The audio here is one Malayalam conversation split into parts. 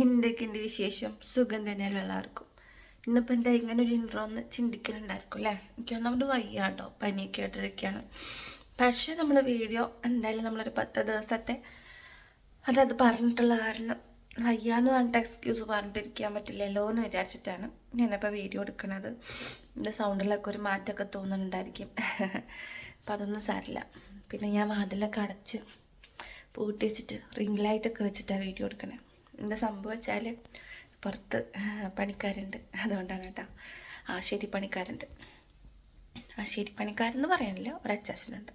എന്തൊക്കെയുണ്ട് വിശേഷം സുഖം തന്നെയല്ല എല്ലാവർക്കും? ഇന്നിപ്പോൾ എന്താ ഇങ്ങനെ ഒരു ഇൻട്രോ ഒന്ന് ചിന്തിക്കുന്നുണ്ടായിരിക്കും അല്ലേ? എനിക്ക് ഒന്നാമത് വയ്യ കേട്ടോ പനിയൊക്കെ ആയിട്ടിരിക്കുകയാണ് പക്ഷേ നമ്മൾ വീഡിയോ എന്തായാലും നമ്മളൊരു പത്ത് ദിവസത്തെ അതത് പറഞ്ഞിട്ടുള്ള കാരണം വയ്യാന്ന് പറഞ്ഞിട്ട് എക്സ്ക്യൂസ് പറഞ്ഞിട്ടിരിക്കാൻ പറ്റില്ലല്ലോ എന്ന് വിചാരിച്ചിട്ടാണ് ഞാനിപ്പോൾ വീഡിയോ എടുക്കുന്നത് എന്റെ സൗണ്ടിലൊക്കെ ഒരു മാറ്റമൊക്കെ തോന്നുന്നുണ്ടായിരിക്കും. അപ്പം അതൊന്നും സാരില്ല. പിന്നെ ഞാൻ വാതിലൊക്കെ അടച്ച് പൂട്ടി വെച്ചിട്ട് റിംഗ് ലൈറ്റൊക്കെ വെച്ചിട്ടാണ് വീഡിയോ എടുക്കണേ. എന്താ സംഭവം വെച്ചാൽ പുറത്ത് പണിക്കാരുണ്ട്. അതുകൊണ്ടാണ് കേട്ടോ. ആശേരി പണിക്കാരുണ്ട്. ആശേരി പണിക്കാരെന്ന് പറയാനില്ല ഒരു അച്ചാച്ചനുണ്ട്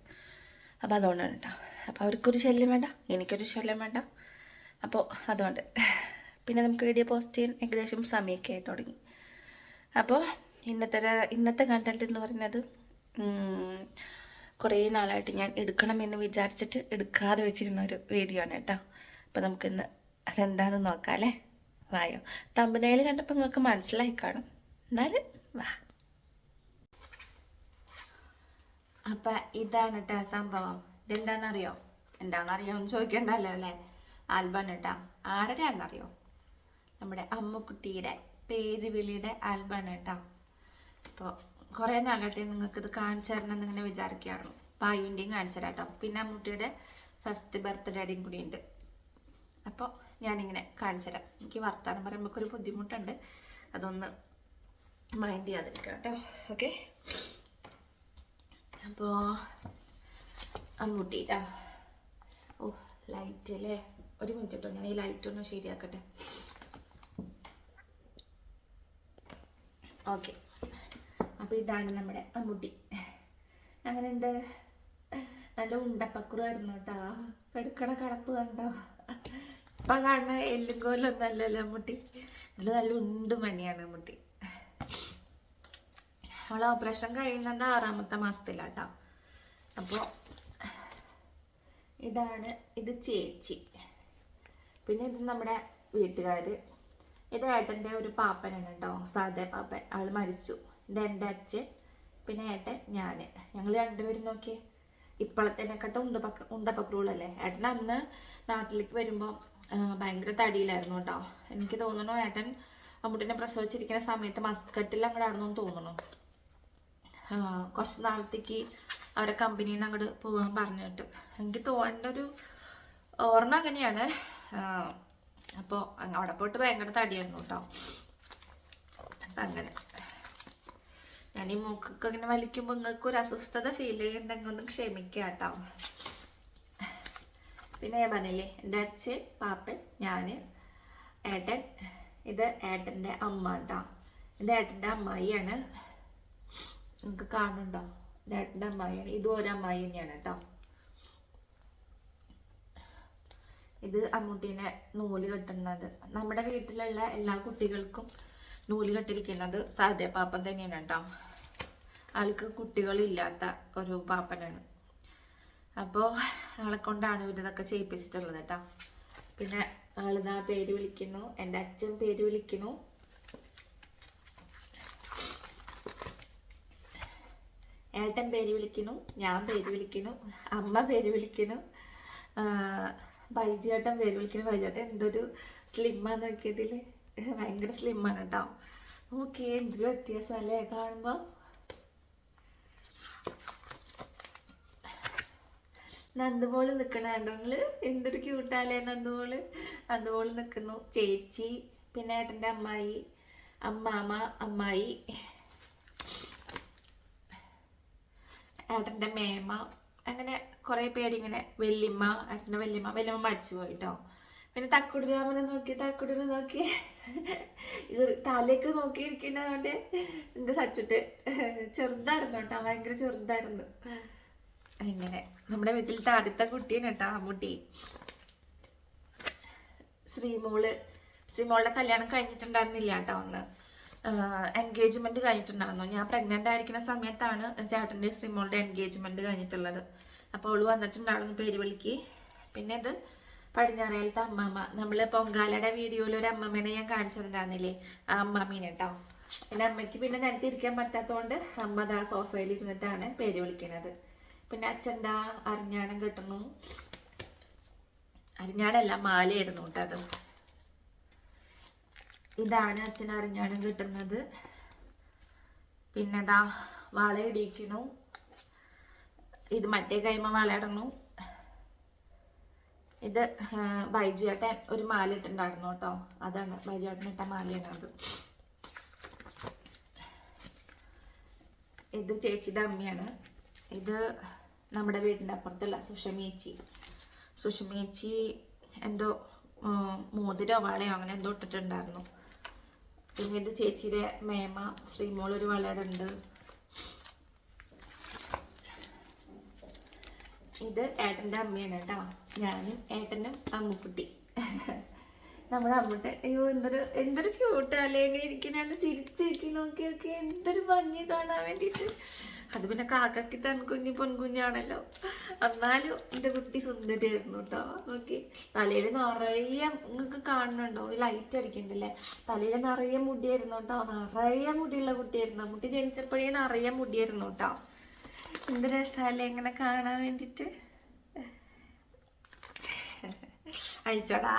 അപ്പോൾ അതുകൊണ്ടാണ് കേട്ടോ. അപ്പോൾ അവർക്കൊരു ശല്യം വേണ്ട എനിക്കൊരു ശല്യം വേണ്ട. അപ്പോൾ അതുകൊണ്ട് പിന്നെ നമുക്ക് വീഡിയോ പോസ്റ്റ് ചെയ്യാൻ ഏകദേശം സമയമൊക്കെ ആയി തുടങ്ങി. അപ്പോൾ ഇന്നത്തെ ഇന്നത്തെ കണ്ടന്റ് എന്ന് പറയുന്നത് കുറേ നാളായിട്ട് ഞാൻ എടുക്കണമെന്ന് വിചാരിച്ചിട്ട് എടുക്കാതെ വെച്ചിരുന്ന ഒരു വീഡിയോ ആണ് കേട്ടോ. അപ്പോൾ നമുക്കിന്ന് അതെന്താണെന്ന് നോക്കാം അല്ലേ വായോ. തമ്പനയിൽ കണ്ടപ്പോൾ നിങ്ങൾക്ക് മനസ്സിലായി കാണും. എന്നാലും വാ. അപ്പം ഇതാണ് കേട്ടോ സംഭവം. ഇതെന്താണെന്നറിയോ എന്താണെന്നറിയോ എന്ന് ചോദിക്കണ്ടല്ലോ അല്ലേ? ആൽബം കേട്ടോ ആരുടെയാണെന്നറിയോ നമ്മുടെ അമ്മുക്കുട്ടിയുടെ പേര് വിളിയുടെ ആൽബം കേട്ടോ അപ്പോൾ കുറേ നാളായിട്ട് നിങ്ങൾക്ക് ഇത് കാണിച്ചു തരണം എന്നിങ്ങനെ വിചാരിക്കുകയായിരുന്നു പായുവിന്റെയും കാണിച്ചു തരാം കേട്ടോ പിന്നെ അമ്മൂട്ടിയുടെ ഫസ്റ്റ് ബർത്ത്ഡേയുടെയും കൂടി ഉണ്ട് അപ്പോൾ ഞാനിങ്ങനെ കാണിച്ചു തരാം എനിക്ക് വർത്താനം പറയുമ്പോൾ ഒരു ബുദ്ധിമുട്ടുണ്ട്. അതൊന്ന് മൈൻഡ് ചെയ്യാതിരിക്കാം കേട്ടോ. ഓക്കെ അപ്പോൾ അമ്മൂട്ടിട്ടാ ഓ ലൈറ്റ് അല്ലേ? ഒരു മിനിറ്റ് കേട്ടോ ഞാൻ ഈ ലൈറ്റ് ഒന്ന് ശരിയാക്കട്ടെ. ഓക്കെ അപ്പോൾ ഇതാണ് നമ്മുടെ അമ്മൂട്ടി അങ്ങനെയുണ്ട് നല്ല ഉണ്ടപ്പക്കുറായിരുന്നു കേട്ടോ. എടുക്കണ കടപ്പ് കണ്ടോ? ഇപ്പം കാണുന്ന എല്ലും കോലൊന്നും അല്ലല്ലോ മുട്ടി. ഇതിൽ നല്ല ഉണ്ട് മണിയാണ് മുട്ടി. അവൾ ഓപ്പറേഷൻ കഴിയുന്നത് ആറാമത്തെ മാസത്തിലാട്ടോ. അപ്പോൾ ഇതാണ് ഇത് ചേച്ചി. പിന്നെ ഇത് നമ്മുടെ വീട്ടുകാർ ഇത് ഏട്ടന്റെ ഒരു പാപ്പനാണ് കേട്ടോ സാധേ പാപ്പൻ. അവൾ മരിച്ചു. ഇത് എന്റെ അച്ഛൻ പിന്നെ ഏട്ടൻ ഞാൻ ഞങ്ങൾ രണ്ടുപേരും നോക്കി ഇപ്പോഴത്തേനെക്കാട്ടും ഉണ്ടപ്പക്ക ഉണ്ടപ്പക്രൂളല്ലേ ഏട്ടൻ അന്ന് നാട്ടിലേക്ക് വരുമ്പോൾ ഭയങ്കര തടിയിലായിരുന്നു കേട്ടോ. എനിക്ക് തോന്നുന്നു ഏട്ടൻ അമ്മൂട്ടിനെ പ്രസവിച്ചിരിക്കുന്ന സമയത്ത് മസ്കട്ടിൽ അങ്ങോട്ടാണെന്നു തോന്നുന്നു. കുറച്ച് നാളത്തേക്ക് അവരെ കമ്പനിയിൽ നിന്ന് അങ്ങോട്ട് പോകാൻ പറഞ്ഞിട്ട്. എനിക്ക് തോന്നുന്ന ഒരു ഓർമ്മ അങ്ങനെയാണ്. അപ്പോൾ അവിടെ പോയിട്ട് ഭയങ്കര തടിയായിരുന്നു കേട്ടോ. അപ്പം അങ്ങനെ. ഞാൻ ഈ മൂക്കൊക്കെ ഇങ്ങനെ വലിക്കുമ്പോൾ നിങ്ങൾക്ക് ഒരു അസ്വസ്ഥത ഫീൽ ചെയ്യുന്നുണ്ടെങ്കിൽ ഒന്ന് ക്ഷമിക്കാം കേട്ടോ പിന്നെ ഞാൻ പറഞ്ഞില്ലേ എന്റെ അച്ഛൻ പാപ്പൻ ഞാൻ ഏട്ടൻ. ഇത് ഏട്ടന്റെ അമ്മ കേട്ടോ. ഇത് ഏട്ടന്റെ അമ്മായിയാണ്. നിങ്ങൾക്ക് കാണുന്നുണ്ടോ? ചേട്ടന്റെ അമ്മായിയാണ്. ഇതും ഒരു അമ്മായി തന്നെയാണ് കേട്ടോ. ഇത് അമ്മൂട്ടീനെ നൂൽ കെട്ടുന്നത്. നമ്മുടെ വീട്ടിലുള്ള എല്ലാ കുട്ടികൾക്കും നൂൽ കെട്ടിരിക്കുന്നത് സാധ്യ പാപ്പൻ തന്നെയാണ് കേട്ടോ. ആൾക്ക് കുട്ടികളില്ലാത്ത ഒരു പാപ്പനാണ്. അപ്പോൾ ആളെ കൊണ്ടാണ് ഇവരിതൊക്കെ ചെയ്യിപ്പിച്ചിട്ടുള്ളത് കേട്ടോ പിന്നെ ആളിതാ പേര് വിളിക്കുന്നു. എന്റെ അച്ഛൻ പേര് വിളിക്കുന്നു. ഏട്ടൻ പേര് വിളിക്കുന്നു. ഞാൻ പേര് വിളിക്കുന്നു. അമ്മ പേര് വിളിക്കുന്നു. ബൈജേട്ടൻ പേര് വിളിക്കുന്നു. ബൈജേട്ടൻ എന്തൊരു സ്ലിമ്മാന്ന് നോക്കിയതിൽ ഭയങ്കര സ്ലിമ്മാണ് കേട്ടോ ഓക്കെ എന്തൊരു വ്യത്യാസമല്ലേ കാണുമ്പോൾ നന്ദുമോൾ നിൽക്കണ കണ്ടോ നിങ്ങൾ? എന്തൊരു ക്യൂട്ടാലേ നന്ദുമോൾ. നന്ദുമോൾ നിൽക്കുന്നു ചേച്ചി പിന്നെ ഏട്ടന്റെ അമ്മായി അമ്മാമ അമ്മായി. ഏട്ടന്റെ മേമ. അങ്ങനെ കുറേ പേരിങ്ങനെ വെല്ലിമ്മ ഏട്ടന്റെ വെല്ലിമ്മ വെല്ലിമ്മ മരിച്ചു പോയിട്ടോ. പിന്നെ തക്കുടി രാമനെ നോക്കി തക്കുടിനെ നോക്കി. തലയൊക്കെ തലേക്ക് നോക്കിയിരിക്കുന്നതുകൊണ്ട് എന്റെ സച്ചിട്ട് ചെറുതായിരുന്നു കേട്ടോ. ഭയങ്കര ചെറുതായിരുന്നു. അങ്ങനെ നമ്മുടെ വീട്ടിലത്തെ ആദ്യത്തെ കുട്ടിയാണ് കേട്ടോ അമ്മൂട്ടി ശ്രീമോൾ. ശ്രീമോളുടെ കല്യാണം കഴിഞ്ഞിട്ടുണ്ടായിരുന്നില്ല കേട്ടോ അന്ന്. എൻഗേജ്മെന്റ് കഴിഞ്ഞിട്ടുണ്ടായിരുന്നു. ഞാൻ പ്രഗ്നന്റ് ആയിരിക്കുന്ന സമയത്താണ് ചേട്ടന്റെ ശ്രീമോളുടെ എൻഗേജ്മെന്റ് കഴിഞ്ഞിട്ടുള്ളത്. അപ്പോൾ അവൾ വന്നിട്ടുണ്ടായിരുന്നു പേര് വിളിക്ക്. പിന്നെ ഇത് പടിഞ്ഞാറയിലത്തെ അമ്മമ്മ. നമ്മൾ പൊങ്കാലയുടെ വീഡിയോയിൽ ഒരു അമ്മമ്മേനെ ഞാൻ കാണിച്ചിട്ടുണ്ടായിരുന്നില്ലേ? ആ അമ്മമ്മീനെ കേട്ടോ പിന്നെ അമ്മയ്ക്ക് പിന്നെ ഞാൻ ഇരിക്കാൻ പറ്റാത്തതുകൊണ്ട് അമ്മ ദാ സോഫയിൽ ഇരുന്നിട്ടാണ് പേര് വിളിക്കുന്നത്. പിന്നെ അച്ഛന്റെ അരിഞ്ഞാണം കെട്ടുന്നു അരിഞ്ഞാടല്ല മാലയായിരുന്നു കേട്ടോ അത്. ഇതാണ് അച്ഛൻ അരിഞ്ഞാണം കിട്ടുന്നത്. പിന്നെ ദാ വള ഇടിക്കണു ഇത് മറ്റേ കൈമ ഇടണു. ഇത് ആ, ഒരു മാല ഇട്ടിട്ടുണ്ടായിരുന്നു കേട്ടോ. അതാണ് ബൈജുവേട്ടൻ ഇട്ട മാലയാണത് ഇത് ചേച്ചിയുടെ അമ്മയാണ്. ഇത് നമ്മുടെ വീടിന്റെ അപ്പുറത്തല്ല സുഷമേച്ചി. സുഷമേച്ചി എന്തോ മോതിരോ വളയോ അങ്ങനെ എന്തോ ഇട്ടിട്ടുണ്ടായിരുന്നു. പിന്നെ ഇത് ചേച്ചിയുടെ മേമ ശ്രീമോൾ ഒരു വളയുടെ ഉണ്ട്. ഇത് ഏട്ടന്റെ അമ്മയാണ് കേട്ടോ. ഞാനും ഏട്ടനും അമ്മുക്കുട്ടി. നമ്മുടെ അമ്മട്ട് അയ്യോ എന്തൊരു എന്തൊരു ക്യൂട്ട് അല്ലേ? ഇങ്ങനെ ഇരിക്കണാണ് ചിരിച്ചിരിക്കും നോക്കി നോക്കി എന്തൊരു ഭംഗി കാണാൻ വേണ്ടിയിട്ട്. അത് പിന്നെ കാക്കി തൻകുഞ്ഞ് പൊൻകുഞ്ഞാണല്ലോ എന്നാലും എന്റെ കുട്ടി സുന്ദരിയായിരുന്നു കേട്ടോ. ഓക്കെ. തലയിൽ നിറയെ നിങ്ങൾക്ക് കാണുന്നുണ്ടോ? ലൈറ്റ് അടിക്കണ്ടല്ലേ? തലയിൽ നിറയെ മുടിയായിരുന്നു കേട്ടോ. നിറയെ മുടിയുള്ള കുട്ടിയായിരുന്നു. മുട്ടി ജനിച്ചപ്പോഴേ നിറയെ മുടിയായിരുന്നു കേട്ടോ. എന്ത് രസമല്ലേ ഇങ്ങനെ കാണാൻ വേണ്ടിയിട്ട്. അയച്ചോടാ.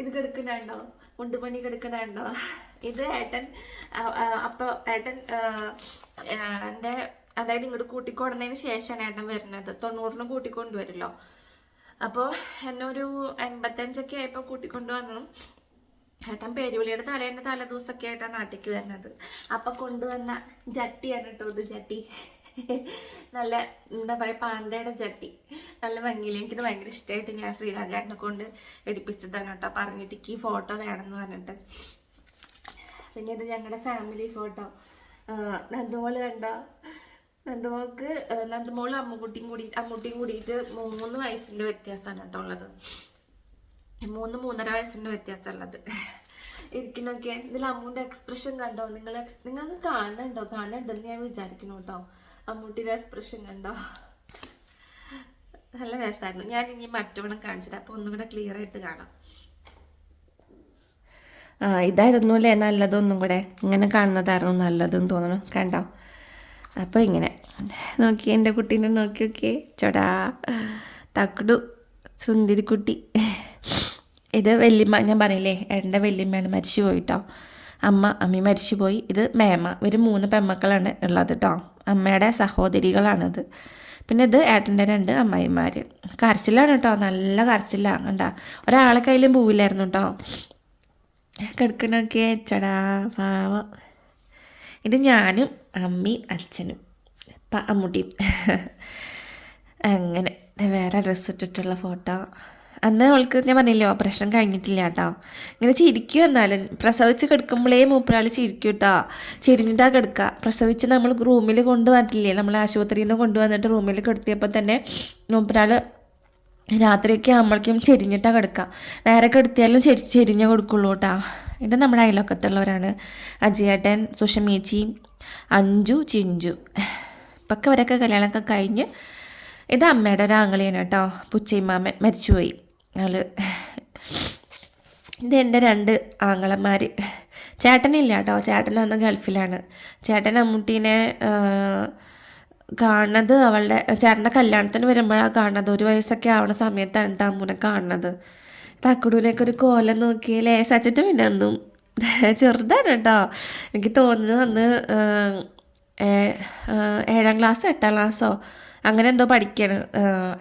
ഇത് കിടക്കണുണ്ടോ? മുണ്ടുപണി കിടക്കണുണ്ടോ? ഇത് ഏട്ടൻ അപ്പോൾ ഏട്ടൻ എന്റെ അതായത് ഇങ്ങോട്ട് കൂട്ടിക്കൊടുന്നതിന് ശേഷമാണ് ഏട്ടൻ വരുന്നത്. തൊണ്ണൂറിന് കൂട്ടിക്കൊണ്ടുവരുമല്ലോ അപ്പോൾ എന്നൊരു ഒരു എൺപത്തഞ്ചൊക്കെ ആയപ്പോൾ കൂട്ടിക്കൊണ്ടു വന്നു ഏട്ടൻ പേരുവിളിയുടെ തലേന്റെ തലേ ദിവസമൊക്കെ ആയിട്ടാണ് നാട്ടിലേക്ക് വരുന്നത്. അപ്പം കൊണ്ടുവന്ന ജട്ടിയാണ് കേട്ടോ ഇത് ജട്ടി. നല്ല എന്താ പറയുക പാണ്ടയുടെ ചട്ടി. നല്ല ഭംഗിയിൽ എനിക്കിത് ഭയങ്കര ഇഷ്ടമായിട്ട് ഞാൻ ശ്രീരാജേട്ടനെ കൊണ്ട് എടുപ്പിച്ചതാണ് കേട്ടോ. പറഞ്ഞിട്ട് ഈ ഫോട്ടോ വേണമെന്ന് പറഞ്ഞിട്ട്. പിന്നെ ഇത് ഞങ്ങളുടെ ഫാമിലി ഫോട്ടോ നന്ദുമോൾ കണ്ട? നന്ദുമോൾക്ക് നന്ദുമോൾ അമ്മുക്കുട്ടിയും കൂടി അമ്മുട്ടിയും കൂടിയിട്ട് മൂന്ന് വയസ്സിന്റെ വ്യത്യാസമാണ് കേട്ടോ ഉള്ളത്. മൂന്ന് മൂന്നര വയസ്സിന്റെ വ്യത്യാസമുള്ളത് ഇരിക്കണൊക്കെ. ഇതിൽ അമ്മൂന്റെ എക്സ്പ്രഷൻ കണ്ടോ? നിങ്ങൾ നിങ്ങൾക്ക് കാണുന്നുണ്ടോ കാണുന്നുണ്ടെന്ന് ഞാൻ വിചാരിക്കുന്നു കേട്ടോ. അമ്മൂട്ടിയുടെ എക്സ്പ്രഷൻ കണ്ടോ? നല്ല രസമായിരുന്നു ഞാൻ ഇനി മറ്റവണ്ണം കാണിച്ചത് അപ്പോൾ ഒന്നും കൂടെ ക്ലിയർ ആയിട്ട് കാണാം. ആ ഇതായിരുന്നു അല്ലേ? നല്ലതൊന്നും കൂടെ. ഇങ്ങനെ കാണുന്നതായിരുന്നു നല്ലതെന്ന് തോന്നുന്നു. കണ്ടോ? അപ്പോൾ ഇങ്ങനെ. നോക്കി എന്റെ കുട്ടീനെ നോക്കി നോക്കിയേ. ചൊടാ. തക്കുടു സുന്ദരിക്കുട്ടി. ഇത് വല്യമ്മ ഞാൻ പറഞ്ഞില്ലേ എന്റെ വല്യമ്മയാണ് മരിച്ചു പോയിട്ടോ അമ്മ അമ്മി മരിച്ചു പോയി ഇത് മേമ. ഇവർ മൂന്ന് പെമ്മക്കളാണ് ഉള്ളത് കേട്ടോ അമ്മയുടെ സഹോദരികളാണിത്. പിന്നെ ഇത് ഏട്ടന്റെ രണ്ട് അമ്മായിമാർ കരച്ചിലാണ് കേട്ടോ നല്ല കരച്ചിലാണ് കണ്ട? ഒരാളെ കയ്യിലും പോവില്ലായിരുന്നു കേട്ടോ കിടക്കണൊക്കെ ചടാ പാവ. ഇത് ഞാനും അമ്മയും അച്ഛനും. പാമ്മുട്ടിയും അങ്ങനെ. വേറെ ഡ്രസ്സ് ഇട്ടിട്ടുള്ള ഫോട്ടോ. അന്ന് അവൾക്ക് ഞാൻ പറഞ്ഞില്ലേ ഓപ്പറേഷൻ കഴിഞ്ഞിട്ടില്ല കേട്ടോ ഇങ്ങനെ ചിരിക്കും എന്നാലും. പ്രസവിച്ച് കിടക്കുമ്പോഴേ മൂപ്പരാൾ ചിരിക്കും കേട്ടോ ചിരിഞ്ഞിട്ടാ കിടക്കുക പ്രസവിച്ച് നമ്മൾ റൂമിൽ കൊണ്ടുവന്നിട്ടില്ലേ നമ്മൾ ആശുപത്രിയിൽ നിന്ന് കൊണ്ടുവന്നിട്ട് റൂമിൽ കിടത്തിയപ്പോൾ തന്നെ മൂപ്പരാൾ രാത്രിയൊക്കെ ആകുമ്പോഴേക്കും ചെരിഞ്ഞിട്ടാണ് കിടക്കുക നേരെ കിടത്തിയാലും ചെരി ചെരിഞ്ഞേ കൊടുക്കുള്ളൂ കേട്ടോ ഇത് നമ്മുടെ അയലൊക്കത്തുള്ളവരാണ് അജിയേട്ടൻ സുഷമേച്ചി അഞ്ചു ചിഞ്ചു. ഇപ്പൊക്കെ അവരൊക്കെ കല്യാണമൊക്കെ കഴിഞ്ഞ് ഇത് അമ്മയുടെ ഒരു ആംഗളിയാണ് കേട്ടോ പുച്ചയിമാമൻ മരിച്ചുപോയി. ആൾ ഇത് എന്റെ രണ്ട് ആങ്ങളന്മാർ ചേട്ടനില്ല കേട്ടോ ചേട്ടൻ അന്ന് ഗൾഫിലാണ്. ചേട്ടൻ അമ്മൂട്ടീനെ കാണുന്നത് അവളുടെ ചേട്ടന്റെ കല്യാണത്തിന് വരുമ്പോഴാണ് കാണുന്നത്. ഒരു വയസ്സൊക്കെ ആവണ സമയത്താണ് കേട്ടോ അമ്മൂനെ കാണുന്നത്. തക്കുടൂനൊക്കെ ഒരു കോലം നോക്കിയാലേ സച്ചിട്ട് പിന്നെ ഒന്നും ചെറുതാണ് കേട്ടോ എനിക്ക് തോന്നുന്നത് അന്ന് ഏഴാം ക്ലാസ് എട്ടാം ക്ലാസ്സോ അങ്ങനെ എന്തോ പഠിക്കാണ്.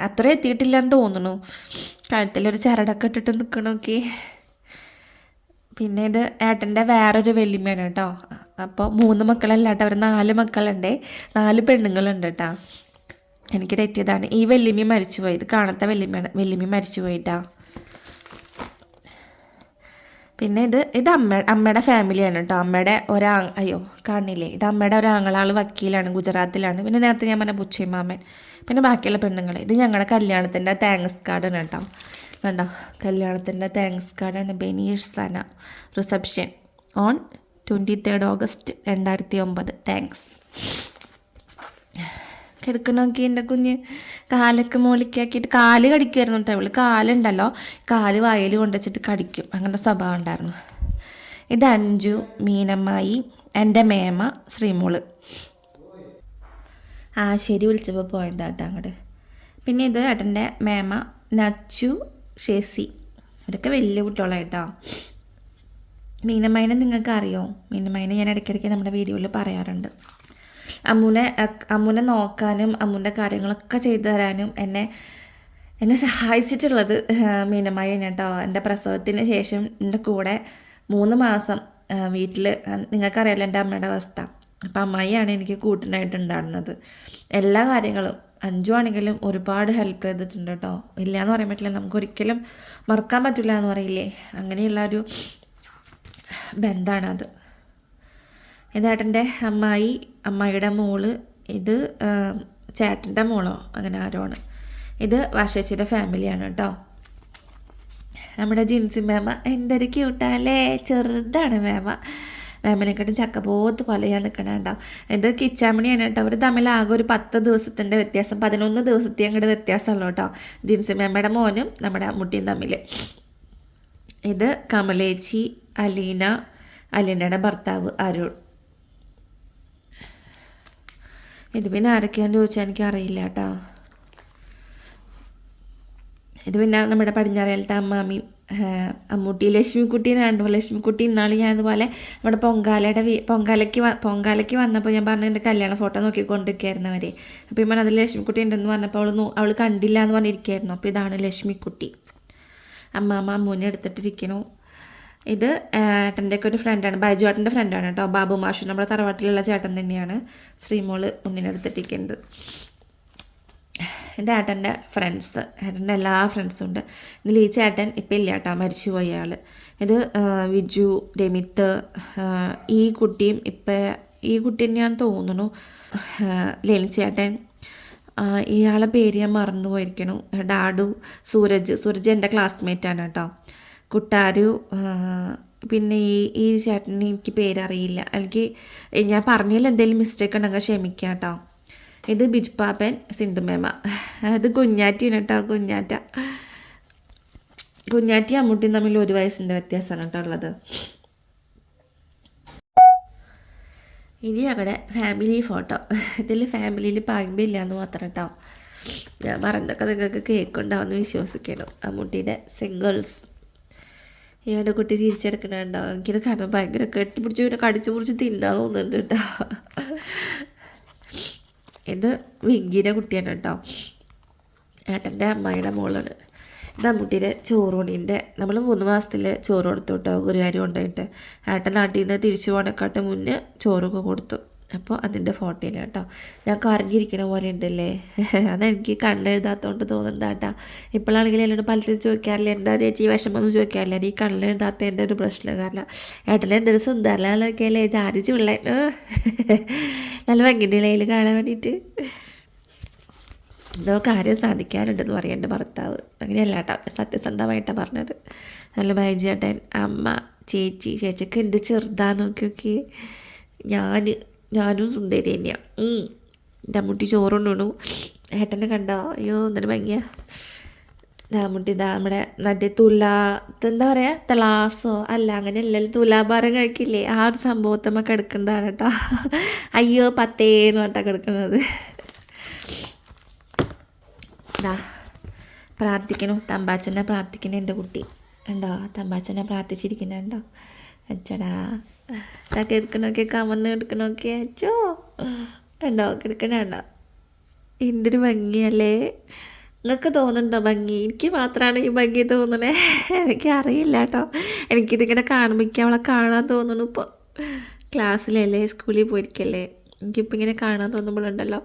അത്ര എത്തിയിട്ടില്ല എന്ന് തോന്നുന്നു. കഴുത്തിലൊരു ചരടൊക്കെ ഇട്ടിട്ട് നിൽക്കണമൊക്കെ പിന്നെ ഇത് ഏട്ടന്റെ വേറൊരു വെല്ലിമ്മയാണ് കേട്ടോ. അപ്പോൾ മൂന്ന് മക്കളല്ല കേട്ടോ. അവർ നാല് മക്കളുണ്ട്. നാല് പെണ്ണുങ്ങളുണ്ട് കേട്ടോ. എനിക്ക് തെറ്റിയതാണ്. ഈ വെല്ലിമ്മി മരിച്ചു പോയി ഇത് കാണാത്ത വെല്ലിമ്മയാണ് വെല്ലിമ്മി മരിച്ചു പോയിട്ടാ പിന്നെ ഇത് ഇത് അമ്മ അമ്മയുടെ ഫാമിലിയാണ് കേട്ടോ അമ്മയുടെ ഒരാ അയ്യോ കാണില്ലേ? ഇത് അമ്മയുടെ ഒരാങ്ങളാൾ വക്കീലാണ് ഗുജറാത്തിലാണ്. പിന്നെ നേരത്തെ ഞാൻ പറഞ്ഞ പുച്ചയമാമൻ. പിന്നെ ബാക്കിയുള്ള പെണ്ണുങ്ങൾ ഇത് ഞങ്ങളുടെ കല്യാണത്തിന്റെ താങ്ക്സ് കാർഡാണ് കേട്ടോ കണ്ടോ? കല്യാണത്തിന്റെ താങ്ക്സ് കാർഡാണ് Benish Sana. Reception on twenty third August രണ്ടായിരത്തി ഒമ്പത്. താങ്ക്സ് കിടക്കണമൊക്കെ എന്റെ കുഞ്ഞ് കാലൊക്കെ മോളിക്കാക്കിയിട്ട് കാൽ കടിക്കുമായിരുന്നു ഇവൾ. കാലുണ്ടല്ലോ. കാൽ വായിൽ കൊണ്ടുവച്ചിട്ട് കടിക്കും. അങ്ങനത്തെ സ്വഭാവം ഉണ്ടായിരുന്നു. ഇത് അഞ്ചു മീനമ്മായി എന്റെ മേമ ശ്രീമോൾ. ആ ശരി വിളിച്ചപ്പോൾ പോയതാട്ടോ അങ്ങോട്ട് പിന്നെ ഇത് ഏട്ടന്റെ മേമ നച്ചു ഷേസി ഇവരൊക്കെ വലിയ കുട്ടികളായിട്ടോ. മീനമ്മേനെ നിങ്ങൾക്ക് അറിയോ മീനമ്മേനെ ഞാൻ ഇടയ്ക്കിടയ്ക്ക് നമ്മുടെ വീഡിയോയിൽ പറയാറുണ്ട്. അമ്മുനെ അമ്മുനെ നോക്കാനും അമ്മുന്റെ കാര്യങ്ങളൊക്കെ ചെയ്തു തരാനും എന്നെ എന്നെ സഹായിച്ചിട്ടുള്ളത് മീനമായി കേട്ടോ എന്റെ പ്രസവത്തിന് ശേഷം എന്റെ കൂടെ മൂന്ന് മാസം വീട്ടിൽ നിങ്ങൾക്കറിയാലോ എന്റെ അമ്മയുടെ അവസ്ഥ. അപ്പം അമ്മായിയാണ് എനിക്ക് കൂട്ടിനായിട്ടുണ്ടായിരുന്നത് എല്ലാ കാര്യങ്ങളും അഞ്ചു ആണെങ്കിലും ഒരുപാട് ഹെൽപ്പ് ചെയ്തിട്ടുണ്ട് കേട്ടോ. ഇല്ല എന്ന് പറയാൻ പറ്റില്ല. നമുക്ക് ഒരിക്കലും മറക്കാൻ പറ്റില്ല എന്ന് പറയില്ലേ? അങ്ങനെയുള്ള ഒരു ബന്ധമാണത് ഇതേട്ടന്റെ അമ്മായി അമ്മായിയുടെ മോൾ ഇത് ചേട്ടന്റെ മോളോ അങ്ങനെ ആരോ ആണ്. ഇത് വാശേച്ചിയുടെ ഫാമിലിയാണ് കേട്ടോ നമ്മുടെ ജിൻസി മേമ എന്തൊരു ക്യൂട്ടാല്ലേ ചെറുതാണ് മേമ. മേമനെക്കാട്ടും ചക്കപോത്ത് പോലെ ഞാൻ നിൽക്കണേണ്ട ഇത് കിച്ചാമണിയാണ് കേട്ടോ അവർ തമ്മിൽ ആകെ ഒരു പത്ത് ദിവസത്തിന്റെ വ്യത്യാസം പതിനൊന്ന് ദിവസത്തെ അങ്ങോട്ട് വ്യത്യാസമുള്ളൂ കേട്ടോ ജിൻസി മേമയുടെ മോനും നമ്മുടെ അമ്മുട്ടിയും തമ്മിൽ. ഇത് കമലേച്ചി അലീന അലീനയുടെ ഭർത്താവ് അരുൺ. ഇത് പിന്നെ ആരൊക്കെയാന്ന് ചോദിച്ചാൽ എനിക്ക് അറിയില്ല കേട്ടോ. ഇത് പിന്നെ നമ്മുടെ പടിഞ്ഞാറേലത്തെ അമ്മാമി അമ്മൂട്ടി ലക്ഷ്മിക്കുട്ടീനാണ്ടോ ലക്ഷ്മിക്കുട്ടി ഇന്നാൾ ഞാൻ ഇതുപോലെ നമ്മുടെ പൊങ്കാലയുടെ പൊങ്കാലയ്ക്ക് പൊങ്കാലയ്ക്ക് വന്നപ്പോൾ ഞാൻ പറഞ്ഞു എന്റെ കല്യാണ ഫോട്ടോ നോക്കിക്കൊണ്ടിരിക്കുകയായിരുന്നു അവരെ. അപ്പോൾ ഇമ്മൻ അതിൽ ലക്ഷ്മിക്കുട്ടി ഉണ്ടെന്ന് പറഞ്ഞപ്പോൾ അവൾ അവൾ കണ്ടില്ല എന്ന് പറഞ്ഞിരിക്കുകയായിരുന്നു അപ്പോൾ ഇതാണ് ലക്ഷ്മിക്കുട്ടി. അമ്മാമ്മ അമ്മൂനെ എടുത്തിട്ടിരിക്കണു. ഇത് ഏട്ടന്റെ ഒക്കെ ഒരു ഫ്രണ്ടാണ് ബൈജു ഏട്ടന്റെ ഫ്രണ്ടാണ് കേട്ടോ ബാബു മാഷു നമ്മുടെ തറവാട്ടിലുള്ള ചേട്ടൻ തന്നെയാണ് ശ്രീമോൾ ഉണ്ണിനെടുത്തിട്ടിരിക്കുന്നത് എന്റെ ഏട്ടന്റെ ഫ്രണ്ട്സ് ഏട്ടന്റെ എല്ലാ ഫ്രണ്ട്സും ഉണ്ട്. ഇതിൽ ഈ ചേട്ടൻ ഇപ്പം ഇല്ല മരിച്ചു പോയ ആൾ ഇത് വിജു രമിത്ത് ഈ കുട്ടിയും ഇപ്പം ഈ കുട്ടി തന്നെയാന്ന് തോന്നുന്നു. ലെനി ചേട്ടൻ. ആ, ഇയാളെ പേര് ഞാൻ മറന്നു പോയിരിക്കണു ഡാഡു സൂരജ്. സൂരജ് എന്റെ ക്ലാസ്മേറ്റാണ് കേട്ടോ കുട്ടാരു പിന്നെ ഈ ഈ ചേട്ടന് എനിക്ക് പേരറിയില്ല. എനിക്ക് ഞാൻ പറഞ്ഞതിൽ എന്തെങ്കിലും മിസ്റ്റേക്ക് ഉണ്ടെങ്കിൽ ക്ഷമിക്കാം കേട്ടോ. ഇത് ബിജുപ്പാപ്പൻ സിന്ധുമേമ അത് കുഞ്ഞാറ്റിയാണ് കേട്ടോ കുഞ്ഞാറ്റ. കുഞ്ഞാറ്റി അമ്മൂട്ടിയും തമ്മിൽ ഒരു വയസ്സിന്റെ വ്യത്യാസമാണ് കേട്ടോ ഉള്ളത്. ഇനി ഞങ്ങളുടെ ഫാമിലി ഫോട്ടോ ഇതിൽ ഫാമിലിയിൽ പാമ്പില്ല എന്ന് മാത്രം കേട്ടോ. ഞാൻ പറഞ്ഞതൊക്കെ നിങ്ങൾക്ക് കേൾക്കുണ്ടാവുമെന്ന് വിശ്വസിക്കണം അമ്മൂട്ടിയുടെ സിംഗിൾസ് ഇവന്റെ കുട്ടി ചിരിച്ചെടുക്കണുണ്ടോ? എനിക്കിത് കാരണം ഭയങ്കര കെട്ടിപ്പിടിച്ച് ഇങ്ങനെ കടിച്ചു പിടിച്ച് തിന്നാൻ തോന്നുന്നുണ്ട് ഇത് വിങ്കിയുടെ കുട്ടിയാണ് കേട്ടോ. ഏട്ടന്റെ അമ്മായിയുടെ മോളാണ്. ഇത് അമ്മൂട്ടിയുടെ ചോറൂണിന്റെ നമ്മൾ മൂന്ന് മാസത്തിൽ ചോറ് കൊടുത്തു കേട്ടോ ഗുരുവായൂർ കൊണ്ടുപോയിട്ട്. ഏട്ടൻ നാട്ടിൽ നിന്ന് തിരിച്ചു പോകണക്കാട്ട് മുന്നേ ചോറൊക്കെ കൊടുത്തു. അപ്പോൾ അതിന്റെ ഫോട്ടോയിലാണ് കേട്ടോ. ഞാൻ കറങ്ങിയിരിക്കുന്ന പോലെ ഉണ്ടല്ലേ? അതെനിക്ക് കണ്ണെഴുതാത്തതുകൊണ്ട് തോന്നുന്നുണ്ട് കേട്ടോ ഇപ്പോഴാണെങ്കിൽ എന്നോട് പലരും ചോദിക്കാറില്ല എന്താ ചേച്ചി വിഷമമൊന്നും ചോദിക്കാറില്ല? നീ കണ്ണെഴുതാത്ത എന്റെ ഒരു പ്രശ്നം കാരണം ഏട്ടനെ എന്തൊരു സുന്ദരലൊക്കെ അല്ലേ ജാതി ചുള്ള നല്ല ഭംഗിന്റെ കാണാൻ വേണ്ടിയിട്ട്. എന്തോ കാര്യം സാധിക്കാറുണ്ടെന്ന് പറയേണ്ട ഭർത്താവ്. അങ്ങനെയല്ല കേട്ടോ സത്യസന്ധമായിട്ടാണ് പറഞ്ഞത്. നല്ല ബൈജേട്ടൻ അമ്മ ചേച്ചി ചേച്ചിക്ക് എന്ത് ചെറുതാ നോക്കി നോക്കി ഞാൻ ഞാനും സുന്ദരി തന്നെയാണ് എന്റെ അമ്മൂട്ടി ചോറുണ്ടു ഏട്ടനെ കണ്ടോ? അയ്യോ എന്തൊരു ഭംഗിയ. ദാമുട്ടി ഇതാ നമ്മുടെ മറ്റേ തുലാ എന്താ പറയുക തലാസോ? അല്ല അങ്ങനെ അല്ലല്ലോ തുലാഭാരം കഴിക്കില്ലേ? ആ ഒരു സംഭവത്തെ നമുക്ക് എടുക്കുന്നതാണ് കേട്ടോ അയ്യോ പത്തേന്ന് പറഞ്ഞാൽ കിടക്കുന്നത്. പ്രാർത്ഥിക്കണു. തമ്പാച്ചനെ പ്രാർത്ഥിക്കണ എന്റെ കുട്ടി. ഉണ്ടോ തമ്പാച്ചനെ പ്രാർത്ഥിച്ചിരിക്കുന്നുണ്ടോ? അച്ചടാ. ഇതാ കിടക്കണൊക്കെ കമന്ന് കിടക്കണൊക്കെ അച്ചോ. ഉണ്ടോ കിടക്കണുണ്ടോ എന്തൊരു ഭംഗിയല്ലേ? നിങ്ങൾക്ക് തോന്നുന്നുണ്ടോ ഭംഗി? എനിക്ക് മാത്രമാണ് ഈ ഭംഗി തോന്നണേ. എനിക്ക് അറിയില്ല കേട്ടോ എനിക്കിതിങ്ങനെ കാണുമ്പോൾ അവളെ കാണാൻ തോന്നുന്നു ഇപ്പോൾ ക്ലാസ്സിലല്ലേ സ്കൂളിൽ പോയിരിക്കല്ലേ. എനിക്കിപ്പോൾ ഇങ്ങനെ കാണാൻ തോന്നുമ്പോഴുണ്ടല്ലോ.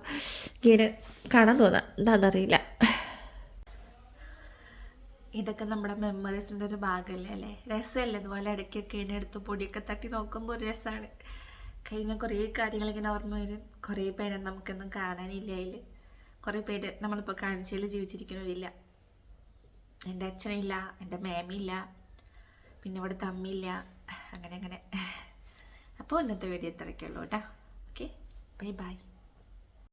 ഇങ്ങനെ കാണാൻ തോന്നാം. എന്താണെന്നറിയില്ല ഇതൊക്കെ നമ്മുടെ മെമ്മറീസിന്റെ ഒരു ഭാഗമല്ലേ അല്ലേ? രസമല്ലേ? ഇതുപോലെ ഇടയ്ക്കൊക്കെ ഇനി എടുത്ത് പൊടിയൊക്കെ തട്ടി നോക്കുമ്പോൾ ഒരു രസമാണ്. കഴിഞ്ഞ കുറേ കാര്യങ്ങൾ ഇങ്ങനെ ഓർമ്മ വരും. കുറേ പേരെ നമുക്കൊന്നും കാണാനില്ല അതിൽ കുറേ പേര് നമ്മളിപ്പോൾ കാണിച്ചതിൽ ജീവിച്ചിരിക്കുന്നവരില്ല. എന്റെ അച്ഛനില്ല എന്റെ മേമില്ല പിന്നെ ഇവിടെ തമ്മില്ല അങ്ങനെ അങ്ങനെ. അപ്പോൾ ഇന്നത്തെ വീഡിയോ ഇത്രയൊക്കെ ഉള്ളൂ കേട്ടോ. Okay bye bye